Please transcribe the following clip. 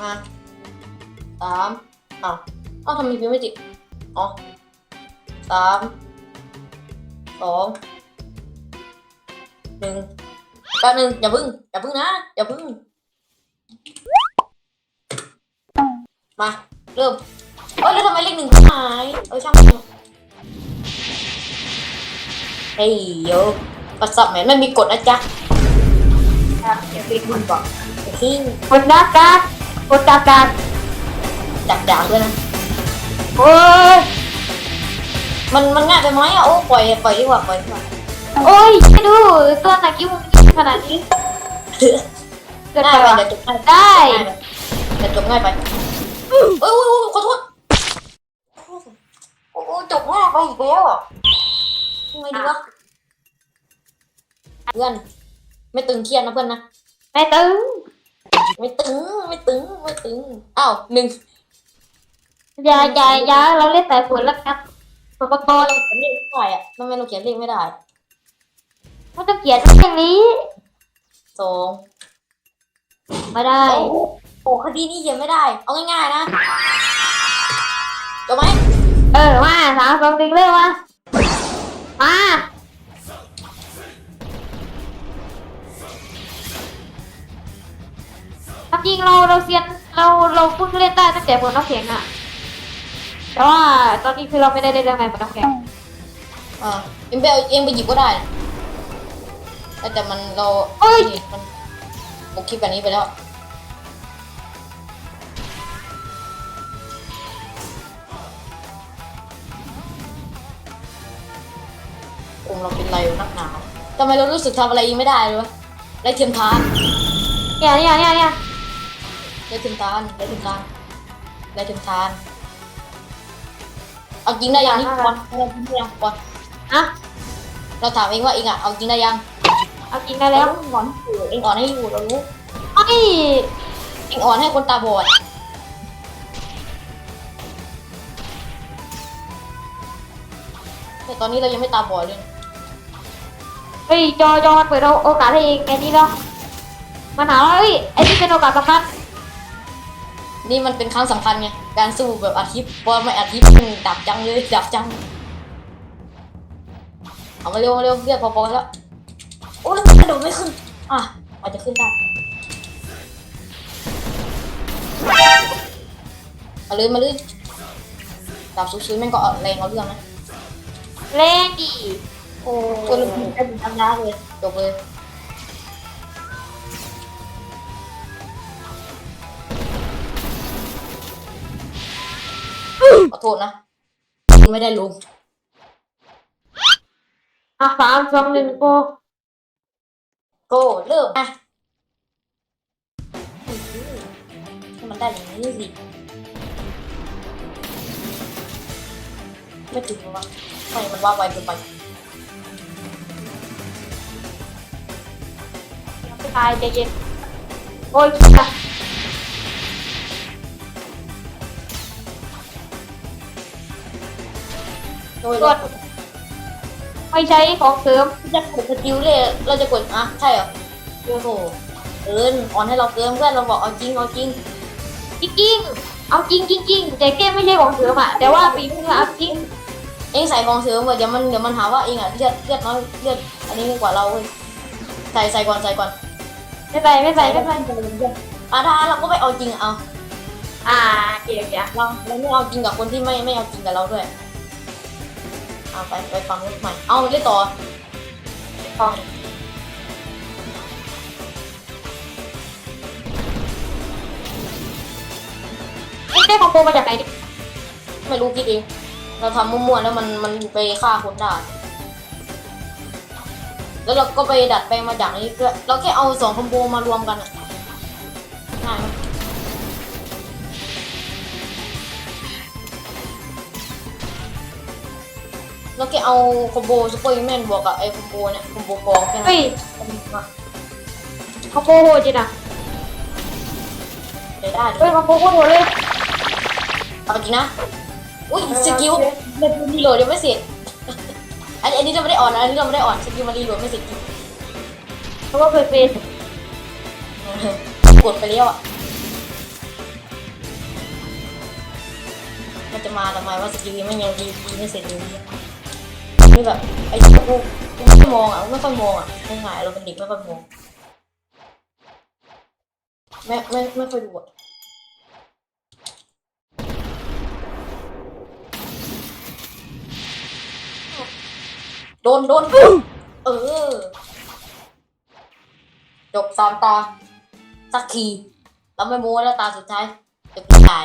สามอ้าวอ้าวทำไมพิมพ์ไม่ติดอ๋อสามสองหนึ่งแป๊บหนึ่งอย่าพึ่งอย่าพึ่งนะอย่าพึ่ง มา เริ่มเอ้ยแล้วทำไมเลขหนึ่งหายเออช่างมันเถอเฮ้ยโยปัสสับแมนไม่มีกฎนะจ๊ะเดี๋ยวไปดูก่อนเฮ้ยกดดักดัก กดดักดักจับดาวด้วยนะโอ้ยมันมันง่ายไปไหมอะโอ้ปล่อยปล่อยดีกว่าปล่อยดีกว่าโอ้ยไม่ดูตัวหนักยิ้มขนาดนี้เกิดง่าไปยไปวะเดี๋ยวจบง่ายได้เดี๋ยวจบง่ายไปเอ้ยโอ้ยโอ้ยขอโทษโอ้โอ้จบง่ายไปอีกแล้วอะทำไงดีวะเพื่อน ไม่ตึงเครียดนะเพื่อนนะไม่ตึง ไม่ตึงไม่ตึงไม่ตึงอ้าวหนึ่งอย่าอย่าอย่าเราเล่นแต่ฝนแล้วกันอุปกทำไมรณ์เราเขียนเลขไม่ได้อะทำไมเราเขียนเลขไม่ได้ไม่ต้องเขียนอย่างนี้สองไม่ได้ โอ้โหโอ้คดีนี้เขียนไม่ได้ เอาง่ายๆนะจบไหมเออมาสามสองหนึ่งเริ่มมามา จริงเราเราเซียนเราเราเพิ่งเล่นได้ตั้งแต่บนน้ำแข็งอะแต่ว่าตอนนี้คือเราไม่ได้เล่นเรื่องไงบนน้ำแข็งอ่าเอ็งไปเอาเอ็งไปหยิบก็ได้นะแต่แต่มันเราเอ้ยมันปกคลิปแบบนี้ไปแล้วองค์เราเป็นไรวะนักหนาวทำไมเรารู้สึกทำอะไรเองไม่ได้เลยวะไรเทียมทานเนี่ยเนี่ยเนี่ยเนี่ย ไรเทียมทานไรเทียมทานไรเทียมทานเอาจริงได้ยังนี่ก่อนเอาจริงได้ยังก่อนอะเราถามเองว่าเองอะเอาจริงได้ยังเอาจริงได้แล้วเองอ่อนให้อยู่เองอ่อนให้อยู่เรารู้ไอ้เองอ่อนให้คนตาบอดแต่ตอนนี้เรายังไม่ตาบอดเลยเฮ้ยจอจอมันเปิดโอกาสให้เองแค่นี้แล้วมันหาว่าเอ้ยไอ้นี่เป็นโอกาสสำคัญ นี่มันเป็นครั้งสำคัญไง การสู้แบบอาทิตย์พอไม่อาทิตย์มันดับจังเลยดับจัง เอามาเร็วมาเร็วเรียกพอๆแล้ว โอ้แล้วกระโดดไม่ขึ้น อะอาจจะขึ้นได้มาเลยมาเลยดับซุยๆแม่งก็เอาแรงเอาเรื่องนะเล่นดิโอ้คนละทีได้บุญทำยากเลยจบเลย โทษนะไม่ได้ลงอะสามสองหนึ่งโกโก้เริ่มอะให้มันได้อย่างนี้สิไม่ถึงหรอวะไฟมันว่าไวเกินไปไม่ตายใจเย็นโอ้ย โดยเรากดไม่ใช้ของเสริมจะกดสกิลเลยเราจะกดอะใช่เหรอโอ้โหเกินออนให้เราเกินเพื่อนเราบอกเอาจริงเอาจริงจริงๆเอาจริงจริงๆแต่แก้ไม่ใช่ของเสริมอะแต่ว่าปีมือเอาจริงเองใส่กองเสริมก่อนเดี๋ยวมันเดี๋ยวมันหาว่าเองอะเลือดเลือดน้อยเลือดอันนี้กว่าเราเว้ยใส่ใส่ก่อนใส่ก่อนไม่ใส่ไม่ใส่ไม่ใส่อะถ้าเราก็ไปเอาจริงเอาอ่าเกียร์เกียร์เราเราไม่เอาจริงกับคนที่ไม่ไม่เอาจริงกับเราด้วย เอาไปไปฟังรื่องใหม่ เอาเล่นต่อของนี่ได้ของโปมาจากไหนดิไม่รู้คิดเองเราทำมั่วๆแล้วมันมันไปฆ่าคนได้แล้วเราก็ไปดัดแปลงมาจากนี้ด้วยเราแค่เอาสองคอมโบมารวมกันอะง่ายไหม เราแค่เอาคอมโบซูเปอร์แมนบวกกับไอ้คอมโบเนี่ยคอมโบฟองแค่นั้นเฮ้ยเองของโปรโหดจริงอะเดี๋ยวได้เฮ้ยของโปรโคตรโหดเลยเอาจริงนะ อุ้ยสกิลเล่นรีโหลดยังไม่เสร็จ อันอันนี้เราไม่ได้อ่อนนะอันนี้เราไม่ได้อ่อนสกิลมันรีโหลดไม่เสร็จจริงเพราะว่าเปิดเฟซกดไปแล้วอะ มันจะมาทำไมว่าสกิลมันยังดีดีไม่เสร็จเลย นี่แบบไอ้ที่กูกูไม่มองอะกูไม่ค่อยมองอะไม่หายเราเป็นเด็กไม่ค่อยมองไม่ไม่ไม่ค่อยดูอะโดนโดนเออจบสามตาสักทีเราไม่โม้แล้วตาสุดท้ายจะตาย